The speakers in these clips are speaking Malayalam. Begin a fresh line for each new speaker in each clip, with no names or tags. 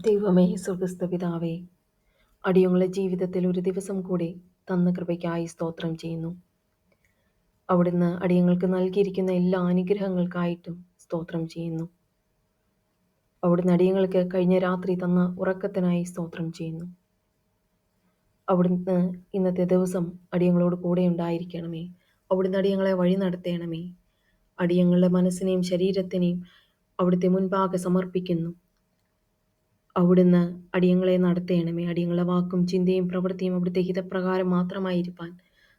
ദൈവമേ സ്വർഗസ്ഥ പിതാവേ അടിയങ്ങളെ ജീവിതത്തിൽ ഒരു ദിവസം കൂടി തന്ന കൃപയ്ക്കായി സ്തോത്രം ചെയ്യുന്നു. അവിടുന്ന് അടിയങ്ങൾക്ക് നൽകിയിരിക്കുന്ന എല്ലാ അനുഗ്രഹങ്ങൾക്കായിട്ടും സ്തോത്രം ചെയ്യുന്നു. അവിടുന്ന് അടിയങ്ങൾക്ക് കഴിഞ്ഞ രാത്രി തന്ന ഉറക്കത്തിനായി സ്തോത്രം ചെയ്യുന്നു. അവിടുന്ന് ഇന്നത്തെ ദിവസം അടിയങ്ങളോട് കൂടെ ഉണ്ടായിരിക്കണമേ. അവിടുന്ന് അടിയങ്ങളെ വഴി നടത്തണമേ. അടിയങ്ങളുടെ മനസ്സിനെയും ശരീരത്തിനെയും അവിടുത്തെ മുൻപാകെ സമർപ്പിക്കുന്നു. അവിടുന്ന് അടിയങ്ങളെ നടത്തേണമേ. അടിയങ്ങളെ വാക്കും ചിന്തയും പ്രവൃത്തിയും അവിടുത്തെ ഹിതപ്രകാരം മാത്രമായിരിക്കാൻ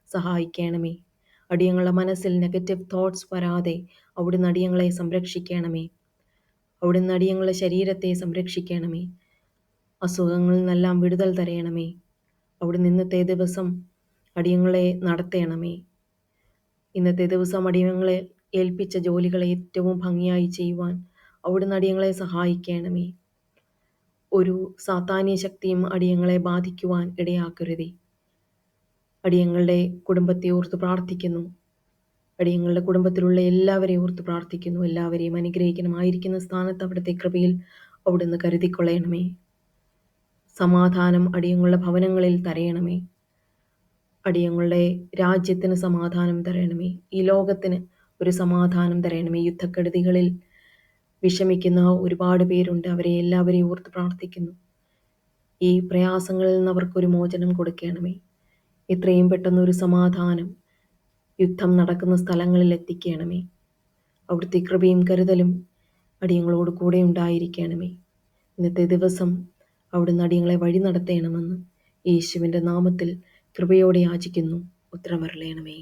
സഹായിക്കണമേ. അടിയങ്ങളുടെ മനസ്സിൽ നെഗറ്റീവ് തോട്ട്സ് വരാതെ അവിടുന്ന് അടിയങ്ങളെ സംരക്ഷിക്കണമേ. അവിടുന്ന് അടിയങ്ങളുടെ ശരീരത്തെ സംരക്ഷിക്കണമേ. അസുഖങ്ങളിൽ നിന്നെല്ലാം വിടുതൽ തരയണമേ അവിടുന്ന് ഇന്നത്തെ ദിവസം അടിയങ്ങളെ നടത്തേണമേ. ഇന്നത്തെ ദിവസം അടിയങ്ങളെ ഏൽപ്പിച്ച ജോലികളെ ഏറ്റവും ഭംഗിയായി ചെയ്യുവാൻ അവിടുന്ന് അടിയങ്ങളെ സഹായിക്കണമേ. ഒരു സാത്താന്യ ശക്തിയും അടിയങ്ങളെ ബാധിക്കുവാൻ ഇടയാക്കരുതേ. അടിയങ്ങളുടെ കുടുംബത്തെ ഓർത്ത് പ്രാർത്ഥിക്കുന്നു. അടിയങ്ങളുടെ കുടുംബത്തിലുള്ള എല്ലാവരെയും ഓർത്ത് പ്രാർത്ഥിക്കുന്നു. എല്ലാവരെയും അനുഗ്രഹിക്കണമായിരിക്കുന്ന സ്ഥാനത്ത് അവിടുത്തെ കൃപയിൽ അവിടുന്ന് കരുതിക്കൊള്ളയണമേ സമാധാനം അടിയങ്ങളുടെ ഭവനങ്ങളിൽ തരയണമേ. അടിയങ്ങളുടെ രാജ്യത്തിന് സമാധാനം തരയണമേ. ഈ ലോകത്തിന് ഒരു സമാധാനം തരയണമേ. യുദ്ധക്കെടുതികളിൽ വിഷമിക്കുന്ന ഒരുപാട് പേരുണ്ട്. അവരെ എല്ലാവരെയും ഓർത്ത് പ്രാർത്ഥിക്കുന്നു. ഈ പ്രയാസങ്ങളിൽ നിന്ന് അവർക്കൊരു മോചനം കൊടുക്കണമേ. എത്രയും പെട്ടെന്ന് ഒരു സമാധാനം യുദ്ധം നടക്കുന്ന സ്ഥലങ്ങളിൽ എത്തിക്കണമേ. അവിടുത്തെ കൃപയും കരുതലും അടിയങ്ങളോട് കൂടെ ഉണ്ടായിരിക്കണമേ. ഇന്നത്തെ ദിവസം അവിടുന്ന് അടിയങ്ങളെ വഴി നടത്തണമെന്ന് യേശുവിന്റെ നാമത്തിൽ കൃപയോടെ യാചിക്കുന്നു. ഉത്തരമരളയണമേ